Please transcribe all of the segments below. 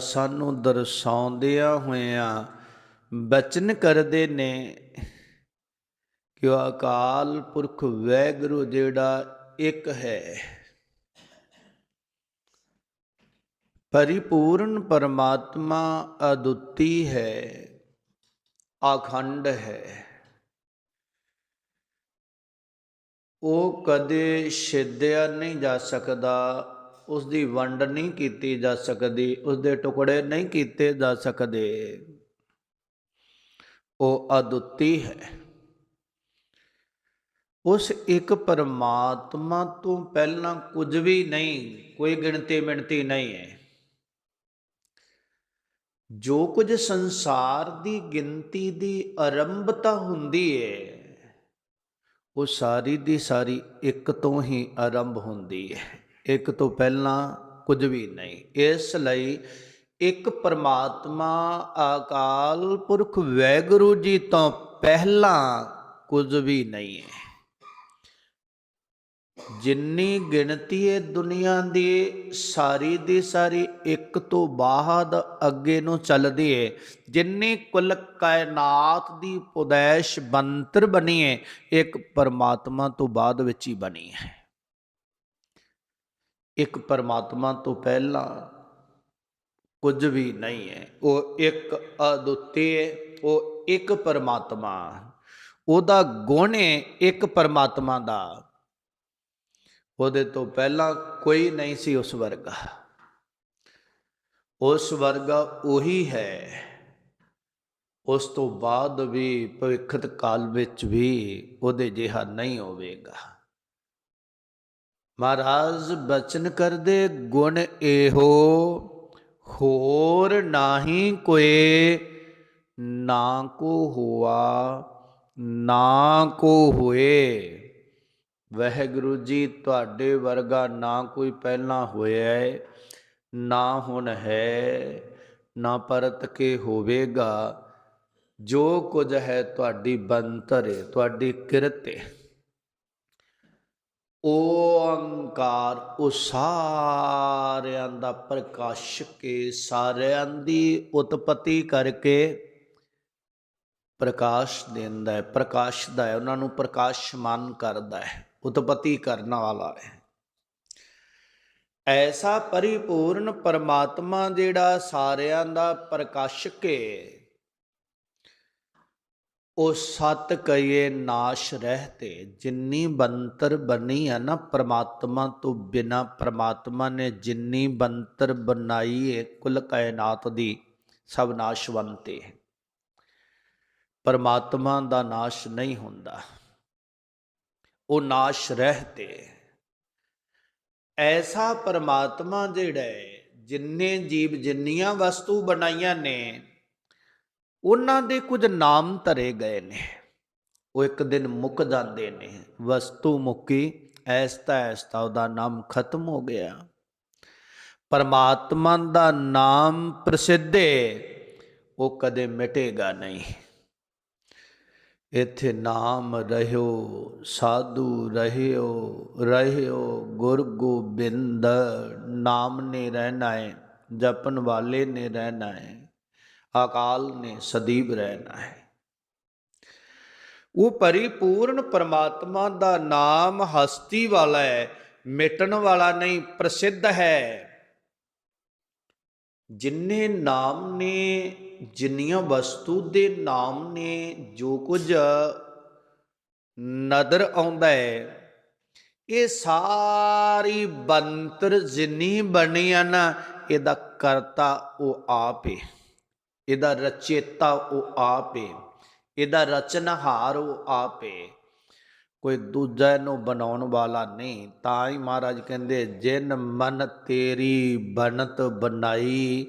ਸਾਨੂੰ ਦਰਸਾਉਂਦਿਆਂ ਹੋਇਆਂ ਬਚਨ ਕਰਦੇ ਨੇ ਕਿ ਉਹ ਅਕਾਲ ਪੁਰਖ ਵੈਗੁਰੂ ਜਿਹੜਾ ਇੱਕ ਹੈ। ਪਰਿਪੂਰਨ ਪਰਮਾਤਮਾ ਅਦੁੱਤੀ ਹੈ ਆਖੰਡ ਹੈ। ਉਹ ਕਦੇ ਛੇਦਿਆ ਨਹੀਂ ਜਾ ਸਕਦਾ ਉਸ ਦੀ ਵੰਡ ਨਹੀਂ ਕੀਤੀ ਜਾ ਸਕਦੀ ਉਸ ਦੇ ਟੁਕੜੇ ਨਹੀਂ ਕੀਤੇ ਜਾ ਸਕਦੇ। ਉਹ ਅਦੁੱਤੀ ਹੈ। ਉਸ ਇੱਕ ਪਰਮਾਤਮਾ ਤੋਂ ਪਹਿਲਾਂ ਕੁਝ ਵੀ ਨਹੀਂ, ਕੋਈ ਗਿਣਤੀ ਮਿਣਤੀ ਨਹੀਂ ਹੈ। ਜੋ ਕੁਝ ਸੰਸਾਰ ਦੀ ਗਿਣਤੀ ਦੀ ਆਰੰਭਤਾ ਹੁੰਦੀ ਹੈ, ਉਹ ਸਾਰੀ ਦੀ ਸਾਰੀ ਇੱਕ ਤੋਂ ਹੀ ਆਰੰਭ ਹੁੰਦੀ ਹੈ। ਇੱਕ ਤੋਂ ਪਹਿਲਾਂ ਕੁਝ ਵੀ ਨਹੀਂ। ਇਸ ਲਈ ਇੱਕ ਪਰਮਾਤਮਾ ਅਕਾਲ ਪੁਰਖ ਵੈਗੁਰੂ ਜੀ ਤੋਂ ਪਹਿਲਾਂ ਕੁਝ ਵੀ ਨਹੀਂ ਹੈ। ਜਿੰਨੀ ਗਿਣਤੀ ਹੈ ਦੁਨੀਆ ਦੀ, ਸਾਰੀ ਦੀ ਸਾਰੀ ਇੱਕ ਤੋਂ ਬਾਅਦ ਅੱਗੇ ਨੂੰ ਚੱਲਦੀ ਹੈ। ਜਿੰਨੀ ਕੁੱਲ ਕਾਇਨਾਤ ਦੀ ਪੁਦੈਸ਼ ਬੰਤਰ ਬਣੀ ਹੈ, ਇੱਕ ਪਰਮਾਤਮਾ ਤੋਂ ਬਾਅਦ ਵਿੱਚ ਹੀ ਬਣੀ ਹੈ। ਇੱਕ ਪਰਮਾਤਮਾ ਤੋਂ ਪਹਿਲਾਂ ਕੁਝ ਵੀ ਨਹੀਂ ਹੈ। ਉਹ ਇੱਕ ਅਦੁੱਤੀ ਉਹ ਇੱਕ ਪਰਮਾਤਮਾ ਉਹਦਾ ਗੁਣ ਹੈ, ਇੱਕ ਪਰਮਾਤਮਾ ਦਾ। ਉਹਦੇ ਤੋਂ ਪਹਿਲਾਂ ਕੋਈ ਨਹੀਂ ਸੀ ਉਸ ਵਰਗਾ। ਉਸ ਵਰਗਾ ਉਹੀ ਹੈ। ਉਸ ਤੋਂ ਬਾਅਦ ਵੀ ਭਵਿੱਖਤ ਕਾਲ ਵਿੱਚ ਵੀ ਉਹਦੇ ਜਿਹਾ ਨਹੀਂ ਹੋਵੇਗਾ। ਮਹਾਰਾਜ ਬਚਨ ਕਰਦੇ ਗੁਣ ਇਹੋ, ਹੋਰ ਨਾਹੀ ਕੋਏ ਨਾ ਕੋ ਹੁਆ, ਨਾ ਕੋ ਹੋਏ। ਵਾਹਿਗੁਰੂ ਜੀ, ਤੁਹਾਡੇ ਵਰਗਾ ਨਾ ਕੋਈ ਪਹਿਲਾਂ ਹੋਇਆ ਹੈ ਨਾ ਹੁਣ ਹੈ, ਨਾ ਪਰਤ ਕੇ ਹੋਵੇਗਾ। ਜੋ ਕੁਝ ਹੈ ਤੁਹਾਡੀ ਬੰਤਰ ਹੈ ਤੁਹਾਡੀ ਕਿਰਤ ਹੈ ਓੰਕਾਰ ਉਹ ਸਾਰਿਆਂ ਦਾ ਪ੍ਰਕਾਸ਼ ਕੇ ਸਾਰਿਆਂ ਦੀ ਉਤਪਤੀ ਕਰਕੇ ਪ੍ਰਕਾਸ਼ ਦਿੰਦਾ ਹੈ, ਪ੍ਰਕਾਸ਼ ਦਾ ਹੈ, ਉਹਨਾਂ ਨੂੰ ਪ੍ਰਕਾਸ਼ਮਾਨ ਕਰਦਾ ਹੈ, ਉਤਪਤੀ ਕਰਨ ਵਾਲਾ ਹੈ। ਐਸਾ ਪਰਿਪੂਰਨ ਪਰਮਾਤਮਾ ਜਿਹੜਾ ਸਾਰਿਆਂ ਦਾ ਪ੍ਰਕਾਸ਼ਕ ਹੈ ਉਹ ਸਤ ਕਈਏ ਨਾਸ਼ ਰਹਤੇ ਜਿੰਨੀ ਬੰਤਰ ਬਣੀ ਹੈ ਨਾ ਪ੍ਰਮਾਤਮਾ ਤੋਂ ਬਿਨਾ, ਪ੍ਰਮਾਤਮਾ ਨੇ ਜਿੰਨੀ ਬੰਤਰ ਬਣਾਈ ਹੈ ਕੁੱਲ ਕਾਇਨਾਤ ਦੀ, ਸਭ ਨਾਸ਼ਵੰਤੇ ਹੈ। ਪਰਮਾਤਮਾ ਦਾ ਨਾਸ਼ ਨਹੀਂ ਹੁੰਦਾ। ਉਹ ਨਾਸ਼ ਰਹਤੇ ਐਸਾ ਪਰਮਾਤਮਾ ਜਿਹੜਾ ਹੈ ਜਿੰਨੇ ਜੀਵ ਜਿੰਨੀਆਂ ਵਸਤੂ ਬਣਾਈਆਂ ਨੇ ਉਹਨਾਂ ਦੇ ਕੁਝ ਨਾਮ ਧਰੇ ਗਏ ਨੇ। ਉਹ ਇੱਕ ਦਿਨ ਮੁੱਕ ਜਾਂਦੇ ਨੇ। ਵਸਤੂ ਮੁੱਕੀ, ਐਸਤਾ ਐਸਤਾ ਉਹਦਾ ਨਾਮ ਖਤਮ ਹੋ ਗਿਆ। ਪਰਮਾਤਮਾ ਦਾ ਨਾਮ ਪ੍ਰਸਿੱਧੇ, ਉਹ ਕਦੇ ਮਿਟੇਗਾ ਨਹੀਂ। ਇੱਥੇ ਨਾਮ ਰਹਿਓ, ਸਾਧੂ ਰਹਿਓ ਰਹਿਓ ਗੁਰ ਗੋਬਿੰਦ ਨਾਮ ਨੇ ਰਹਿਣਾ ਹੈ ਜਪਨ ਵਾਲੇ ਨੇ ਰਹਿਣਾ ਹੈ ਅਕਾਲ ਨੇ ਸਦੀਵ ਰਹਿਣਾ ਹੈ। ਉਹ ਪਰਿਪੂਰਨ ਪਰਮਾਤਮਾ ਦਾ ਨਾਮ ਹਸਤੀ ਵਾਲਾ ਹੈ, ਮਿਟਣ ਵਾਲਾ ਨਹੀਂ, ਪ੍ਰਸਿੱਧ ਹੈ। ਜਿੰਨੇ ਨਾਮ ਨੇ, ਜਿੰਨੀਆਂ ਵਸਤੂ ਦੇ ਨਾਮ ਨੇ, ਜੋ ਕੁਝ ਨਦਰ ਆਉਂਦਾ ਹੈ, ਇਹ ਸਾਰੀ ਬੰਤਰ ਜਿੰਨੀ ਬਣੀ ਹਨ ਇਹਦਾ ਕਰਤਾ ਉਹ ਆਪ ਹੈ ਇਹਦਾ ਰਚੇਤਾ ਉਹ ਆਪ ਹੈ ਇਹਦਾ ਰਚਨਹਾਰ ਉਹ ਆਪ। ਹੈ ਕੋਈ ਦੂਜਾ ਇਹਨੂੰ ਬਣਾਉਣ ਵਾਲਾ ਨਹੀਂ, ਤਾਂ ਹੀ ਮਹਾਰਾਜ ਕਹਿੰਦੇ, ਜਿਨ ਮਨ ਤੇਰੀ ਬਨਤ ਬਨਾਈ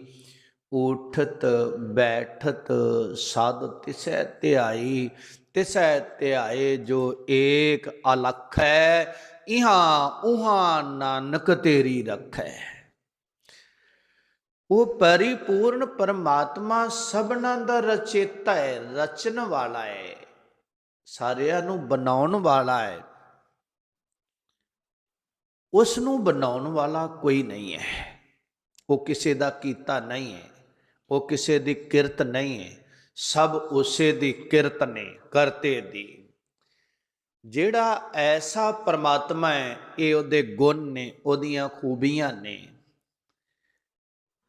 ਉਠਤ ਬੈਠਤ ਸਦ ਤਿਸੈ ਧਿਆਈ ਤਿਸੈ ਧਿਆਏ ਜੋ ਏਕ ਅਲਖ ਹੈ, ਇਹਾਂ ਉਹਾਂ ਨਾਨਕ ਤੇਰੀ ਰਖੈ। ਉਹ ਪਰਿਪੂਰਨ ਪਰਮਾਤਮਾ ਸਭਨਾਂ ਦਾ ਰਚੇਤਾ ਹੈ ਰਚਨ ਵਾਲਾ ਹੈ, ਸਾਰਿਆਂ ਨੂੰ ਬਣਾਉਣ ਵਾਲਾ ਹੈ। ਉਸ ਨੂੰ ਬਣਾਉਣ ਵਾਲਾ ਕੋਈ ਨਹੀਂ ਹੈ। ਉਹ ਕਿਸੇ ਦਾ ਕੀਤਾ ਨਹੀਂ ਹੈ, ਉਹ ਕਿਸੇ ਦੀ ਕਿਰਤ ਨਹੀਂ ਹੈ, ਸਭ ਉਸੇ ਦੀ ਕਿਰਤ ਨੇ, ਕਰਤੇ ਦੀ। ਜਿਹੜਾ ਐਸਾ ਪਰਮਾਤਮਾ ਹੈ, ਇਹ ਉਹਦੇ ਗੁਣ ਨੇ, ਉਹਦੀਆਂ ਖੂਬੀਆਂ ਨੇ।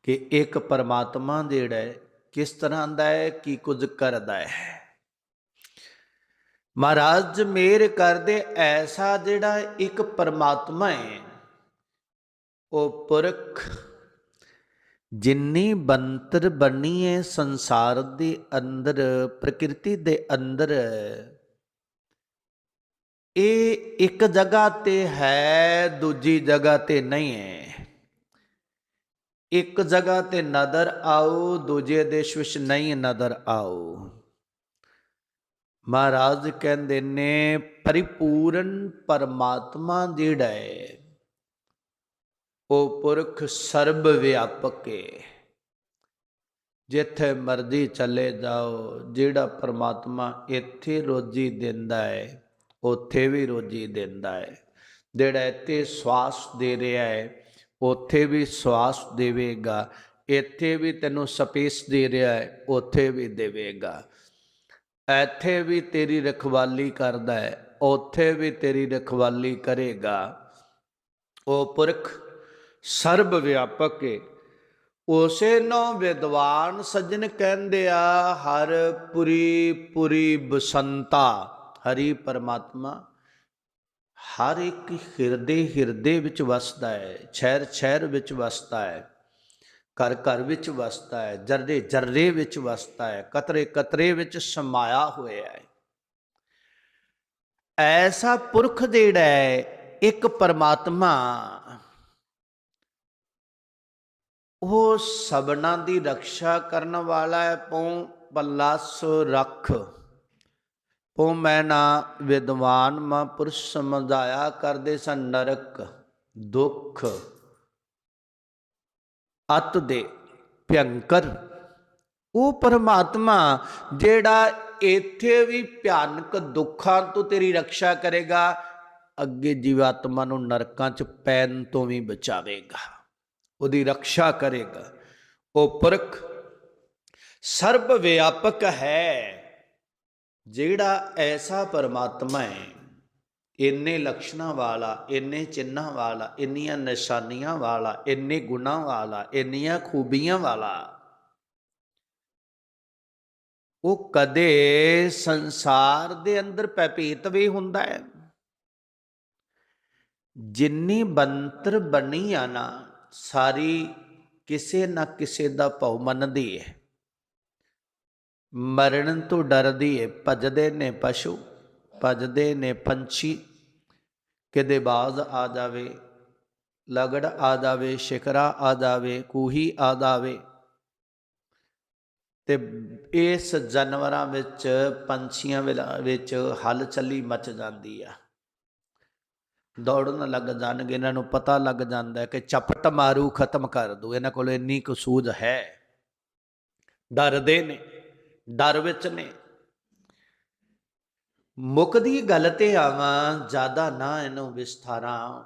ਕਿ ਇੱਕ ਪਰਮਾਤਮਾ ਜਿਹੜਾ ਕਿਸ ਤਰ੍ਹਾਂ ਦਾ ਹੈ, ਕੀ ਕੁਝ ਕਰਦਾ ਹੈ। ਮਹਾਰਾਜ ਮੇਰ ਕਰਦੇ ਐਸਾ ਜਿਹੜਾ ਇੱਕ ਪਰਮਾਤਮਾ ਹੈ, ਉਹ ਪੁਰਖ ਜਿੰਨੀ ਬੰਤਰ ਬਣੀ ਹੈ ਸੰਸਾਰ ਦੇ ਅੰਦਰ, ਪ੍ਰਕਿਰਤੀ ਦੇ ਅੰਦਰ, ਇਹ ਇੱਕ ਜਗ੍ਹਾ ਤੇ ਹੈ, ਦੂਜੀ ਜਗ੍ਹਾ ਤੇ ਨਹੀਂ ਹੈ। ਇੱਕ ਜਗ੍ਹਾ ਤੇ ਨਜ਼ਰ ਆਓ, ਦੂਜੇ ਦੇਸ਼ ਵਿੱਚ ਨਹੀਂ ਨਜ਼ਰ ਆਓ। ਮਹਾਰਾਜ ਕਹਿੰਦੇ ਨੇ, ਪਰਿਪੂਰਨ ਪਰਮਾਤਮਾ ਜਿਹੜਾ ਹੈ, ਉਹ ਪੁਰਖ ਸਰਬ ਵਿਆਪਕ ਹੈ ਜਿੱਥੇ ਮਰਜ਼ੀ ਚਲੇ ਜਾਓ, ਜਿਹੜਾ ਪਰਮਾਤਮਾ ਇੱਥੇ ਰੋਜੀ ਦਿੰਦਾ ਹੈ, ਉੱਥੇ ਵੀ ਰੋਜੀ ਦਿੰਦਾ ਹੈ। ਜਿਹੜਾ ਇੱਥੇ ਸਵਾਸ ਦੇ ਰਿਹਾ ਹੈ ਉੱਥੇ ਵੀ ਸਵਾਸ ਦੇਵੇਗਾ, ਇੱਥੇ ਵੀ ਤੈਨੂੰ ਸਪੇਸ ਦੇ ਰਿਹਾ ਹੈ, ਉੱਥੇ ਵੀ ਦੇਵੇਗਾ। ਇੱਥੇ ਵੀ ਤੇਰੀ ਰਖਵਾਲੀ ਕਰਦਾ ਹੈ, ਉੱਥੇ ਵੀ ਤੇਰੀ ਰਖਵਾਲੀ ਕਰੇਗਾ। ਉਹ ਪੁਰਖ ਸਰਬ ਵਿਆਪਕ ਹੈ ਉਸੇ ਨੂੰ ਵਿਦਵਾਨ ਸੱਜਣ ਕਹਿੰਦੇ ਆ, ਹਰ ਪੁਰੀ ਪੁਰੀ ਬਸੰਤਾ, ਹਰੀ ਪਰਮਾਤਮਾ। ਹਰ ਇੱਕ ਹਿਰਦੇ ਹਿਰਦੇ ਵਿੱਚ ਵਸਦਾ ਹੈ ਸ਼ਹਿਰ ਸ਼ਹਿਰ ਵਿੱਚ ਵਸਦਾ ਹੈ, ਘਰ ਘਰ ਵਿੱਚ ਵਸਦਾ ਹੈ, ਜਰਰੇ ਜਰਰੇ ਵਿੱਚ ਵਸਦਾ ਹੈ, ਕਤਰੇ ਕਤਰੇ ਵਿੱਚ ਸਮਾਇਆ ਹੋਇਆ ਹੈ। ਐਸਾ ਪੁਰਖ ਜਿਹੜਾ ਹੈ, ਇੱਕ ਪਰਮਾਤਮਾ ਉਹ ਸਭਨਾਂ ਦੀ ਰੱਖਿਆ ਕਰਨ ਵਾਲਾ ਹੈ, ਪਉ ਪੱਲਾਸ ਰੱਖ। ਉਹ ਮੈਂ ਨਾ ਵਿਦਵਾਨ ਮਹਾਂਪੁਰਸ਼ ਸਮਝਾਇਆ ਕਰਦੇ ਸਨ ਨਰਕ, ਦੁੱਖ, ਅਤ ਦੇ ਭਿਅੰਕਰ। ਉਹ ਪਰਮਾਤਮਾ, ਜਿਹੜਾ ਇੱਥੇ ਵੀ ਭਿਆਨਕ ਦੁੱਖਾਂ ਤੋਂ ਤੇਰੀ ਰੱਖਿਆ ਕਰੇਗਾ, ਅੱਗੇ ਜੀਵਾਤਮਾ ਨੂੰ ਨਰਕਾਂ 'ਚ ਪੈਣ ਤੋਂ ਵੀ ਬਚਾਵੇਗਾ। ਉਹਦੀ ਰੱਖਿਆ ਕਰੇਗਾ। ਉਹ ਪੁਰਖ ਸਰਬ ਵਿਆਪਕ ਹੈ। ਜਿਹੜਾ ਐਸਾ ਪਰਮਾਤਮਾ ਹੈ, ਇੰਨੇ ਲਕਸ਼ਣਾਂ ਵਾਲਾ, ਇੰਨੇ ਚਿੰਨਾਂ ਵਾਲਾ, ਇੰਨੀਆਂ ਨਿਸ਼ਾਨੀਆਂ ਵਾਲਾ, ਇੰਨੇ ਗੁਣਾਂ ਵਾਲਾ, ਇੰਨੀਆਂ ਖੂਬੀਆਂ ਵਾਲਾ, ਉਹ ਕਦੇ ਸੰਸਾਰ ਦੇ ਅੰਦਰ ਪੈਪੀਤ ਵੀ ਹੁੰਦਾ ਹੈ। ਜਿੰਨੀ ਬੰਤਰ ਬਣੀ ਆ ਨਾ, ਸਾਰੀ ਕਿਸੇ ਨਾ ਕਿਸੇ ਦਾ ਭਉ ਮੰਨਦੀ ਹੈ। ਮਰਨ ਤੋਂ ਡਰਦੀ ਹੈ ਭਜਦੇ ਨੇ ਪਸ਼ੂ, ਭਜਦੇ ਨੇ ਪੰਛੀ। ਕਿਤੇ ਬਾਜ਼ ਆ ਜਾਵੇ, ਲਗੜ ਆ ਜਾਵੇ ਸ਼ਿਕਰਾ ਆ ਜਾਵੇ, ਕੂਹੀ ਆ ਜਾਵੇ। ਤੇ ਇਸ ਜਾਨਵਰਾਂ ਵਿੱਚ, ਪੰਛੀਆਂ ਵਿੱਚ ਹਲਚਲੀ ਮਚ ਜਾਂਦੀ ਆ। ਦੌੜਨ ਲੱਗ ਜਾਣਗੇ, ਇਹਨਾਂ ਨੂੰ ਪਤਾ ਲੱਗ ਜਾਂਦਾ ਕਿ ਚਪਟ ਮਾਰੂ ਖਤਮ ਕਰ ਦੂ, ਇਹਨਾਂ ਕੋਲ ਇੰਨੀ ਕੁ ਸੂਝ ਹੈ। ਡਰਦੇ ਨੇ। ਡਰ ਵਿੱਚ ਨੇ। ਮੁਕਦੀ ਗੱਲ ਤੇ ਆਵਾਂ, ਜ਼ਿਆਦਾ ਨਾ ਇਹਨੂੰ ਵਿਸਥਾਰਾਂ।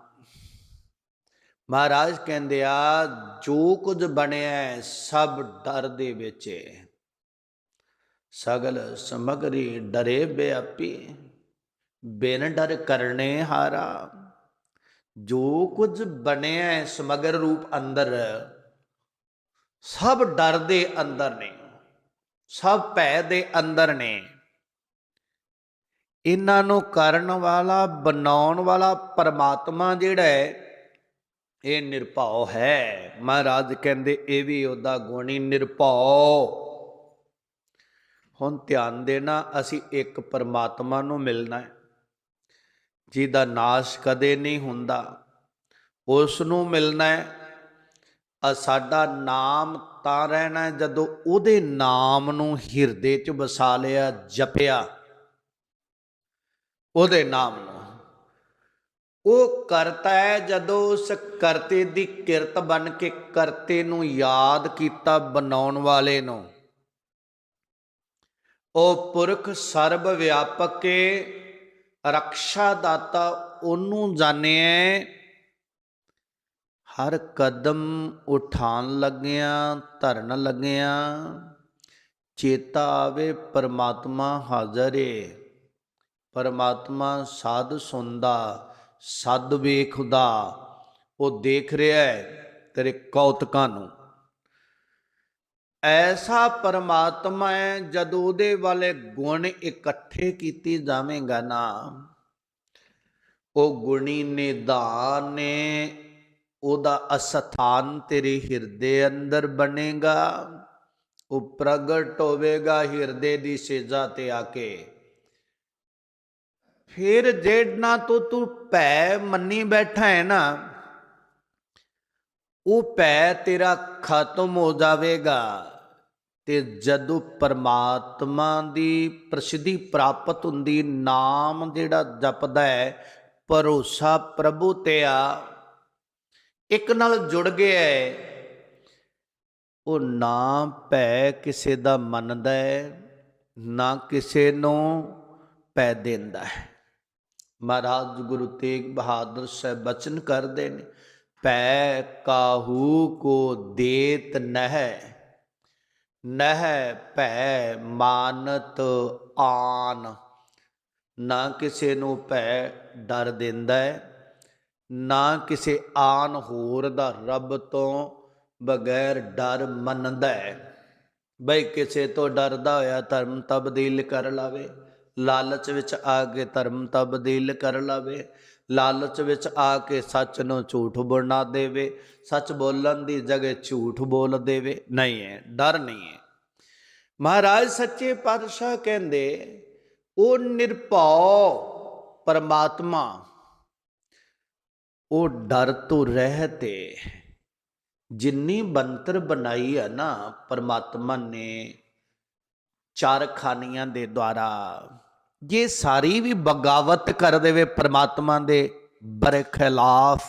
ਮਹਾਰਾਜ ਕਹਿੰਦੇ ਆ, ਜੋ ਕੁਝ ਬਣਿਆ ਸਭ ਡਰ ਦੇ ਵਿੱਚ ਹੈ ਸਗਲ ਸਮਗਰੀ ਡਰੇ ਬੇਅਪੀ, ਬੇਨ ਡਰ ਕਰਨੇ ਹਾਰਾ। ਜੋ ਕੁਝ ਬਣਿਆ ਸਮਗਰ ਰੂਪ ਅੰਦਰ, ਸਭ ਡਰ ਦੇ ਅੰਦਰ ਨੇ। ਸਭ ਭੈ ਦੇ ਅੰਦਰ ਨੇ। ਇਹਨਾਂ ਨੂੰ ਕਰਨ ਵਾਲਾ, ਬਣਾਉਣ ਵਾਲਾ ਪਰਮਾਤਮਾ ਜਿਹੜਾ ਹੈ, ਇਹ ਨਿਰਭਉ ਹੈ। ਮਹਾਰਾਜ ਕਹਿੰਦੇ, ਇਹ ਵੀ ਉਹਦਾ ਗੁਣੀ ਨਿਰਭਉ। ਹੁਣ ਧਿਆਨ ਦੇਣਾ, ਅਸੀਂ ਇੱਕ ਪਰਮਾਤਮਾ ਨੂੰ ਮਿਲਣਾ ਹੈ। ਜਿਹਦਾ ਨਾਸ਼ ਕਦੇ ਨਹੀਂ ਹੁੰਦਾ, ਉਸ ਨੂੰ ਮਿਲਣਾ ਹੈ। ਸਾਡਾ ਨਾਮ ਤਾਂ ਰਹਿਣਾ ਜਦੋਂ ਉਹਦੇ ਨਾਮ ਨੂੰ ਹਿਰਦੇ 'ਚ ਵਸਾ ਲਿਆ, ਜਪਿਆ। ਉਹਦੇ ਨਾਮ ਨੂੰ। ਉਹ ਕਰਤਾ ਹੈ ਜਦੋਂ ਉਸ ਕਰਤੇ ਦੀ ਕਿਰਤ ਬਣ ਕੇ ਕਰਤੇ ਨੂੰ ਯਾਦ ਕੀਤਾ ਬਣਾਉਣ ਵਾਲੇ ਨੂੰ। ਉਹ ਪੁਰਖ ਸਰਬ ਵਿਆਪਕੇ ਰਕਸ਼ਾ ਦਾਤਾ ਉਹਨੂੰ ਜਾਣਿਆ ਹਰ ਕਦਮ ਉਠਾਣ ਲੱਗਿਆਂ, ਧਰਨ ਲੱਗਿਆਂ, ਚੇਤਾ ਆਵੇ ਪਰਮਾਤਮਾ ਹਾਜ਼ਰ। ਏ ਪਰਮਾਤਮਾ ਸਾਧ ਸੁਣਦਾ ਸਦ ਵੇਖਦਾ, ਉਹ ਦੇਖ ਰਿਹਾ ਹੈ ਤੇਰੇ ਕੌਤਕਾਂ ਨੂੰ। ਐਸਾ ਪਰਮਾਤਮਾ ਹੈ ਜਦ ਉਹਦੇ ਵਾਲੇ ਗੁਣ ਇਕੱਠੇ ਕੀਤੀ ਜਾਵੇਂਗਾ ਨਾ, ਉਹ ਗੁਣੀ ਨਿਦਾਨ ਨੇ ਉਹਦਾ ਅਸਥਾਨ ਤੇਰੇ ਹਿਰਦੇ ਅੰਦਰ ਬਣੇਗਾ, ਉਹ ਪ੍ਰਗਟ ਹੋਵੇਗਾ ਹਿਰਦੇ ਦੀ ਸੇਜਾ ਤੇ ਆ ਕੇ। ਫਿਰ ਜਿਹੜਾ ਤੋਂ ਤੂੰ ਭੈ ਮੰਨੀ ਬੈਠਾ ਹੈ ਨਾ, ਉਹ ਭੈ ਤੇਰਾ ਖਤਮ ਹੋ ਜਾਵੇਗਾ ਤੇ ਜਦੋਂ ਪਰਮਾਤਮਾ ਦੀ ਪ੍ਰਸਿੱਧੀ ਪ੍ਰਾਪਤ ਹੁੰਦੀ, ਨਾਮ ਜਿਹੜਾ ਜਪਦਾ ਹੈ, ਭਰੋਸਾ ਪ੍ਰਭੂ ਤੇ ਆ ਇੱਕ ਨਾਲ ਜੁੜ ਗਿਆ ਹੈ। ਉਹ ਨਾ ਭੈ ਕਿਸੇ ਦਾ ਮੰਨਦਾ ਹੈ, ਨਾ ਕਿਸੇ ਨੂੰ ਪੈ ਦਿੰਦਾ ਹੈ। ਮਹਾਰਾਜ ਗੁਰੂ ਤੇਗ ਬਹਾਦਰ ਸਾਹਿਬ ਬਚਨ ਕਰਦੇ ਨੇ ਪੈ ਕਾਹੂ ਕੋ ਦੇਤ ਨਹਿ ਨਹਿ ਭੈ ਮਾਨਤ ਆਨ। ਨਾ ਕਿਸੇ ਨੂੰ ਭੈ ਡਰ ਦਿੰਦਾ ਹੈ ਨਾ ਕਿਸੇ ਆਨ ਹੋਰ ਦਾ ਰੱਬ ਤੋਂ ਬਗੈਰ ਡਰ ਮੰਨਦਾ ਹੈ। ਬਈ ਕਿਸੇ ਤੋਂ ਡਰਦਾ ਹੋਇਆ ਧਰਮ ਤਬਦੀਲ ਕਰ ਲਾਵੇ। ਲਾਲਚ ਵਿੱਚ ਆ ਕੇ ਧਰਮ ਤਬਦੀਲ ਕਰ ਲਾਵੇ। ਲਾਲਚ ਵਿੱਚ ਆ ਕੇ ਸੱਚ ਨੂੰ ਝੂਠ ਬਣਾ ਦੇਵੇ। ਸੱਚ ਬੋਲਣ ਦੀ ਜਗ੍ਹਾ ਝੂਠ ਬੋਲ ਦੇਵੇ। ਨਹੀਂ ਹੈ, ਡਰ ਨਹੀਂ ਹੈ। ਮਹਾਰਾਜ ਸੱਚੇ ਪਾਤਸ਼ਾਹ ਕਹਿੰਦੇ, ਉਹ ਨਿਰਭਉ ਪਰਮਾਤਮਾ ਉਹ ਡਰ ਤੋਂ ਰਹਿਤੇ ਜਿੰਨੀ ਬੰਤਰ ਬਣਾਈ ਹੈ ਨਾ ਪਰਮਾਤਮਾ ਨੇ ਚਾਰ ਖਾਨੀਆਂ ਦੇ ਦੁਆਰਾ, ਜੇ ਸਾਰੀ ਵੀ ਬਗਾਵਤ ਕਰ ਦੇਵੇ ਪਰਮਾਤਮਾ ਦੇ ਬਰੇ ਖਿਲਾਫ,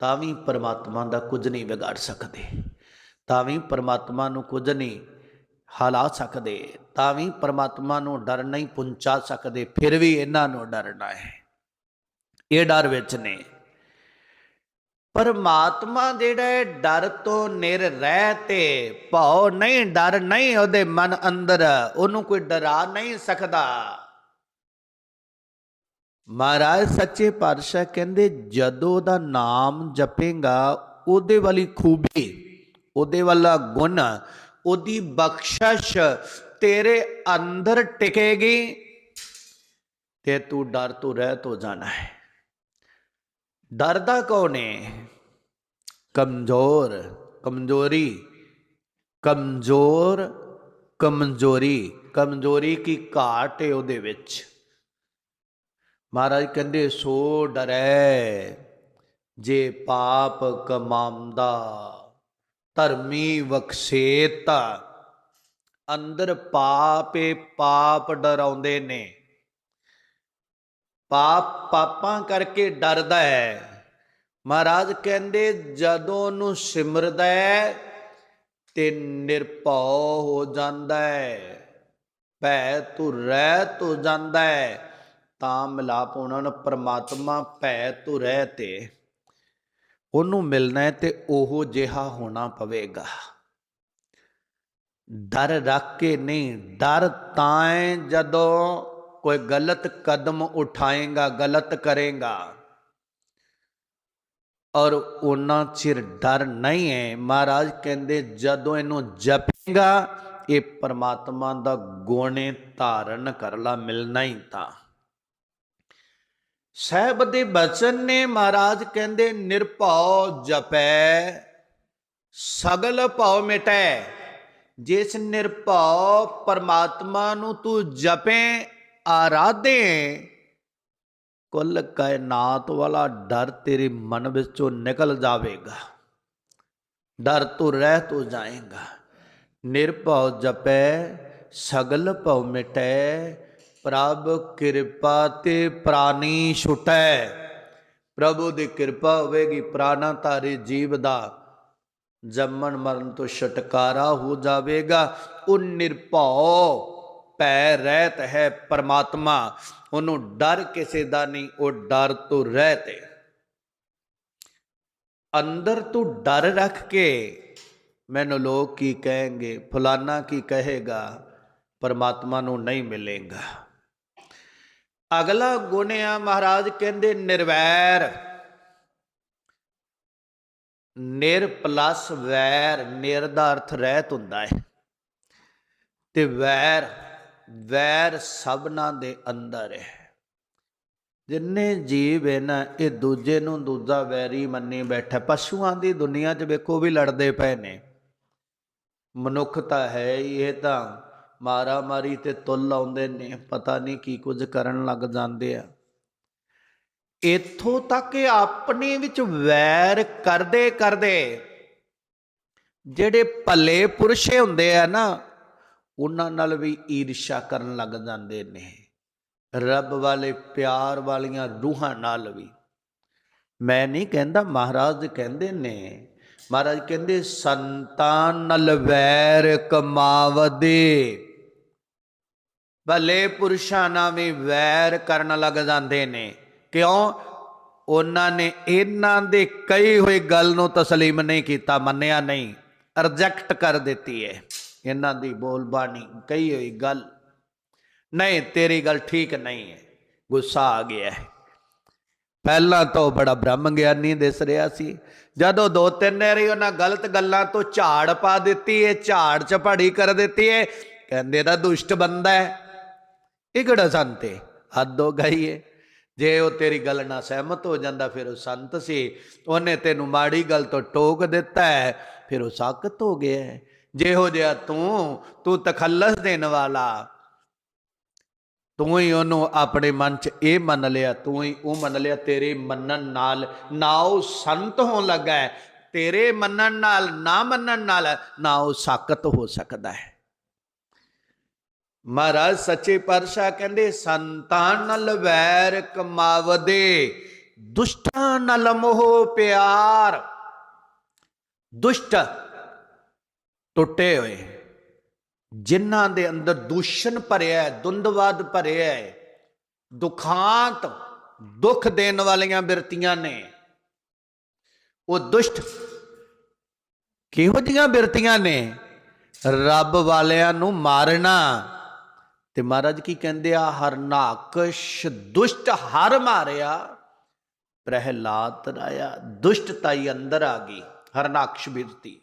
ਤਾਂ ਵੀ ਪਰਮਾਤਮਾ ਦਾ ਕੁਝ ਨਹੀਂ ਵਿਗਾੜ ਸਕਦੇ, ਤਾਂ ਵੀ ਪਰਮਾਤਮਾ ਨੂੰ ਕੁਝ ਨਹੀਂ ਹਲਾ ਸਕਦੇ, ਤਾਂ ਵੀ ਪਰਮਾਤਮਾ ਨੂੰ ਡਰ ਨਹੀਂ ਪਹੁੰਚਾ ਸਕਦੇ, ਫਿਰ ਵੀ ਇਹਨਾਂ ਨੂੰ ਡਰਨਾ ਹੈ। ਇਹ ਡਰ ਵਿੱਚ ਨੇ। ਪਰਮਾਤਮਾ ਜਿਹੜਾ ਡਰ ਤੋਂ ਨਿਰ ਰਹਿ ਤੇ ਭਾਉ ਨਹੀਂ, ਡਰ ਨਹੀਂ ਉਹਦੇ ਮਨ ਅੰਦਰ। ਉਹਨੂੰ ਕੋਈ ਡਰਾ ਨਹੀਂ ਸਕਦਾ। ਮਹਾਰਾਜ, ਸੱਚੇ ਪਾਤਸ਼ਾਹ ਕਹਿੰਦੇ, ਜਦੋਂ ਦਾ ਨਾਮ ਜਪੇਗਾ, ਉਹਦੇ ਵਾਲੀ ਖੂਬੀ, ਉਹਦੇ ਵਾਲਾ ਗੁਣ, ਉਹਦੀ ਬਖਸ਼ਿਸ਼ ਤੇਰੇ ਅੰਦਰ ਟਿਕੇਗੀ ਤੇ ਤੂੰ ਡਰ ਤੋਂ ਰਹਿਤ ਹੋ ਜਾਣਾ ਹੈ। ਡਰਦਾ ਕੌਣ ਹੈ ਕਮਜ਼ੋਰ, ਕਮਜ਼ੋਰੀ ਕਮਜ਼ੋਰ, ਕਮਜ਼ੋਰੀ ਕਮਜ਼ੋਰੀ ਕੀ ਘਾਟ ਹੈ ਉਹਦੇ ਵਿੱਚ? ਮਹਾਰਾਜ ਕਹਿੰਦੇ, ਸੋ ਡਰੈ, ਜੇ ਪਾਪ ਕਮਾਮਦਾ ਧਰਮੀ ਵਖਸੇਤ ਅੰਦਰ ਪਾਪੇ ਪਾਪ ਡਰਾਉਂਦੇ ਨੇ। ਪਾਪ ਪਾਪਾਂ ਕਰਕੇ ਡਰਦਾ ਹੈ। ਮਹਾਰਾਜ ਕਹਿੰਦੇ, ਜਦੋਂ ਉਹਨੂੰ ਸਿਮਰਦਾ ਹੈ, ਤੇ ਨਿਰਭਉ ਹੋ ਜਾਂਦਾ ਹੈ। ਭੈ ਤੋਂ ਰਹਿਤ ਹੋ ਜਾਂਦਾ ਹੈ, ਤਾਂ ਮਿਲਾਪ ਉਹਨਾਂ ਨੂੰ ਪਰਮਾਤਮਾ, ਭੈ ਤੋਂ ਰਹਿ ਤੇ ਉਹਨੂੰ ਮਿਲਣਾ ਹੈ ਤੇ ਉਹ ਜਿਹਾ ਹੋਣਾ ਪਵੇਗਾ। ਡਰ ਰੱਖ ਕੇ ਨਹੀਂ, ਡਰ ਤਾਂ ਜਦੋਂ ਕੋਈ ਗਲਤ ਕਦਮ ਉਠਾਏਗਾ, ਗਲਤ ਕਰੇਗਾ। ਔਰ ਉਹਨਾਂ ਚਿਰ ਡਰ ਨਹੀਂ ਹੈ। ਮਹਾਰਾਜ ਕਹਿੰਦੇ, ਜਦੋਂ ਇਹਨੂੰ ਜਪੇਗਾ, ਇਹ ਪਰਮਾਤਮਾ ਦਾ ਗੁਣੇ ਧਾਰਨ ਕਰ ਲਾ, ਮਿਲਣਾ ਹੀ ਤਾਂ। ਸਹਿਬ ਦੇ ਬਚਨ ਨੇ ਮਹਾਰਾਜ ਕਹਿੰਦੇ, ਨਿਰਭਉ ਜਪੈ, ਸਗਲ ਭਉ ਮਿਟੈ। ਜਿਸ ਨਿਰਭਉ ਪਰਮਾਤਮਾ ਨੂੰ ਤੂੰ ਜਪੇ ਆਰਾਧੇ ਕੁੱਲ ਕਾਇਨਾਤ ਵਾਲਾ ਡਰ ਤੇਰੇ ਮਨ ਵਿੱਚੋਂ ਨਿਕਲ ਜਾਵੇਗਾ। ਡਰ ਤੋਂ ਰਹਿਤ ਹੋ ਜਾਏਗਾ। ਨਿਰਭਉ ਜਪੈ, ਸਗਲ ਭਉ ਮਿਟੈ, ਪ੍ਰਭ ਕਿਰਪਾ ਤੇ ਪ੍ਰਾਨੀ ਛੁਟੈ। ਪ੍ਰਭੂ ਦੀ ਕਿਰਪਾ ਹੋਵੇਗੀ, ਪ੍ਰਾਨਾ ਤਾਰੇ ਜੀਵ ਦਾ ਜੰਮਣ ਮਰਨ ਤੋਂ ਛਟਕਾਰਾ ਹੋ ਜਾਵੇਗਾ। ਉਹ ਨਿਰਭਉ ਭੈ ਰਹਿਤ ਹੈ ਪਰਮਾਤਮਾ, ਉਹਨੂੰ ਡਰ ਕਿਸੇ ਦਾ ਨਹੀਂ, ਉਹ ਡਰ ਤੋਂ ਰਹਿਤ ਹੈ ਅੰਦਰ ਤੂੰ ਡਰ ਰੱਖ ਕੇ ਮੈਨੂੰ ਲੋਕ ਕੀ ਕਹਿਣਗੇ, ਫਲਾਨਾ ਕੀ ਕਹੇਗਾ, ਪਰਮਾਤਮਾ ਨੂੰ ਨਹੀਂ ਮਿਲੇਗਾ। ਅਗਲਾ ਗੁਣ ਆ ਮਹਾਰਾਜ ਕਹਿੰਦੇ, ਨਿਰਵੈਰ। ਨਿਰ ਪਲੱਸ ਵੈਰ, ਨਿਰ ਦਾ ਅਰਥ ਰਹਿਤ ਹੁੰਦਾ ਹੈ। ਤੇ ਵੈਰ ਵੈਰ ਸਭਨਾ ਦੇ ਅੰਦਰ ਹੈ। ਜਿੰਨੇ ਜੀਵ ਹੈ ਨਾ ਇਹ ਦੂਜੇ ਨੂੰ ਦੂਜਾ ਵੈਰੀ ਮੰਨੀ ਬੈਠਾ। ਪਸ਼ੂਆਂ ਦੀ ਦੁਨੀਆ 'ਚ ਵੇਖੋ ਵੀ ਲੜਦੇ ਪਏ ਨੇ। ਮਨੁੱਖ ਤਾਂ ਹੈ ਹੀ ਇਹ ਤਾਂ। ਮਾਰਾ ਮਾਰੀ ਤੇ ਤੁੱਲ ਆਉਂਦੇ ਨੇ। ਪਤਾ ਨਹੀਂ ਕੀ ਕੁਝ ਕਰਨ ਲੱਗ ਜਾਂਦੇ ਆ। ਇਥੋਂ ਤੱਕ ਇਹ ਆਪਣੇ ਵਿੱਚ ਵੈਰ ਕਰਦੇ ਕਰਦੇ ਜਿਹੜੇ ਭਲੇ ਪੁਰਸ਼ੇ ਹੁੰਦੇ ਆ ਨਾ ਉਹਨਾਂ ਨਾਲ ਵੀ ਈਰਸ਼ਾ ਕਰਨ ਲੱਗ ਜਾਂਦੇ ਨੇ। ਰੱਬ ਵਾਲੇ, ਪਿਆਰ ਵਾਲੀਆਂ ਰੂਹਾਂ ਨਾਲ ਵੀ। ਮੈਂ ਨਹੀਂ ਕਹਿੰਦਾ ਮਹਾਰਾਜ ਕਹਿੰਦੇ ਨੇ, ਮਹਾਰਾਜ ਕਹਿੰਦੇ ਸੰਤਾਂ ਨਾਲ ਵੈਰ ਕਮਾਵਦੇ। ਭਲੇ ਪੁਰਸ਼ਾਂ ਨਾਲ ਵੀ ਵੈਰ ਕਰਨ ਲੱਗ ਜਾਂਦੇ ਨੇ। ਕਿਉਂ? ਉਹਨਾਂ ਨੇ ਇਹਨਾਂ ਦੇ ਕਈ ਹੋਈ ਗੱਲ ਨੂੰ ਤਸਲੀਮ ਨਹੀਂ ਕੀਤਾ, ਮੰਨਿਆ ਨਹੀਂ। ਰਿਜੈਕਟ ਕਰ ਦਿੱਤੀ ਹੈ। ਇਹਨਾਂ ਦੀ ਬੋਲਬਾਣੀ ਕਹੀ ਹੋਈ ਗੱਲ, ਨਹੀਂ, ਤੇਰੀ ਗੱਲ ਠੀਕ ਨਹੀਂ ਹੈ, ਗੁੱਸਾ ਆ ਗਿਆ ਹੈ। ਪਹਿਲਾਂ ਤਾਂ ਉਹ ਬੜਾ ਬ੍ਰਹਮ ਗਿਆਨੀ ਦਿਸ ਰਿਹਾ ਸੀ। ਜਦੋਂ ਦੋ ਤਿੰਨ ਵਾਰੀ ਉਹਨਾਂ ਗਲਤ ਗੱਲਾਂ ਤੋਂ ਝਾੜ ਪਾ ਦਿੱਤੀ ਹੈ ਝਾੜ ਚਪਾੜੀ ਕਰ ਦਿੱਤੀ ਹੈ, ਕਹਿੰਦੇ ਦਾ ਦੁਸ਼ਟ ਬੰਦਾ ਹੈ। ਇਹ ਕਿਹੜਾ ਸੰਤ ਏ, ਹੱਦੋਂ ਗਈ ਏ। ਜੇ ਉਹ ਤੇਰੀ ਗੱਲ ਨਾਲ ਸਹਿਮਤ ਹੋ ਜਾਂਦਾ, ਫਿਰ ਉਹ ਸੰਤ ਸੀ। ਉਹਨੇ ਤੈਨੂੰ ਮਾੜੀ ਗੱਲ ਤੋਂ ਟੋਕ ਦਿੱਤਾ ਹੈ, ਫਿਰ ਉਹ ਸਾਕਤ ਹੋ ਗਿਆ ਹੈ। ਜਿਹੋ ਜਿਹਾ ਤੂੰ ਤੂੰ ਤਖੱਲਸ ਦੇਣ ਵਾਲਾ। ਤੂੰ ਹੀ ਉਹਨੂੰ ਆਪਣੇ ਮਨ 'ਚ ਇਹ ਮੰਨ ਲਿਆ, ਤੂੰ ਹੀ ਉਹ ਮੰਨ ਲਿਆ, ਤੇਰੇ ਮੰਨਣ ਨਾਲ ਨਾ ਉਹ ਸੰਤ ਹੋਣ ਲੱਗਾ ਹੈ। ਤੇਰੇ ਮੰਨਣ ਨਾਲ, ਨਾ ਮੰਨਣ ਨਾਲ ਨਾ ਉਹ ਸਾਕਤ ਹੋ ਸਕਦਾ ਹੈ। ਮਹਾਰਾਜ ਸੱਚੇ ਪਾਤਸ਼ਾਹ ਕਹਿੰਦੇ, ਸੰਤਾਂ ਨਾਲ ਵੈਰ ਕਮਾਵਦੇ, ਦੁਸ਼ਟਾਂ ਨਾਲ ਮੋਹ ਪਿਆਰ। ਦੁਸ਼ਟ ਟੁੱਟੇ ਹੋਏ। ਜਿਨ੍ਹਾਂ ਦੇ ਅੰਦਰ ਦੂਸ਼ਣ ਭਰਿਆ ਹੈ, ਦੁੰਦਵਾਦ ਭਰਿਆ ਹੈ, ਦੁਖਾਂਤ, ਦੁੱਖ ਦੇਣ ਵਾਲੀਆਂ ਬਿਰਤੀਆਂ ਨੇ। ਉਹ ਦੁਸ਼ਟ ਕਿਹੋ ਜੀਆਂ ਬਿਰਤੀਆਂ ਨੇ? ਰੱਬ ਵਾਲਿਆਂ ਨੂੰ ਮਾਰਨਾ। ਤੇ ਮਹਾਰਾਜ ਕੀ ਕਹਿੰਦੇ ਆ? ਹਰਨਾਕਸ਼ ਦੁਸ਼ਟ ਹਰ ਮਾਰਿਆ, ਪ੍ਰਹਿਲਾਦ ਰਾਇਆ ਦੁਸ਼ਟਤਾਈ ਅੰਦਰ ਆ ਗਈ ਹਰਨਾਕਸ਼ ਬਿਰਤੀ।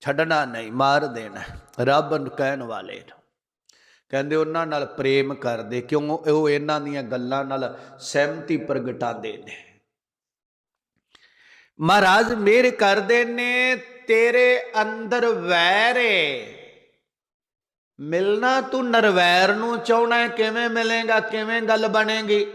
ਛੱਡਣਾ ਨਹੀਂ, ਮਾਰ ਦੇਣਾ, ਰੱਬ ਨੂੰ ਕਹਿਣ ਵਾਲੇ ਨੂੰ। ਕਹਿੰਦੇ ਉਹਨਾਂ ਨਾਲ ਪ੍ਰੇਮ ਕਰਦੇ, ਕਿਉਂ ਉਹ ਇਹਨਾਂ ਦੀਆਂ ਗੱਲਾਂ ਨਾਲ ਸਹਿਮਤੀ ਪ੍ਰਗਟਾਉਂਦੇ ਨੇ। ਮਹਾਰਾਜ ਮੇਰ ਕਰਦੇ ਨੇ, ਤੇਰੇ ਅੰਦਰ ਵੈਰ ਏ। ਮਿਲਣਾ ਤੂੰ ਨਰਵੈਰ ਨੂੰ ਚਾਹਣਾ ਕਿਵੇਂ ਮਿਲੇਗਾ, ਕਿਵੇਂ ਗੱਲ ਬਣੇਗੀ?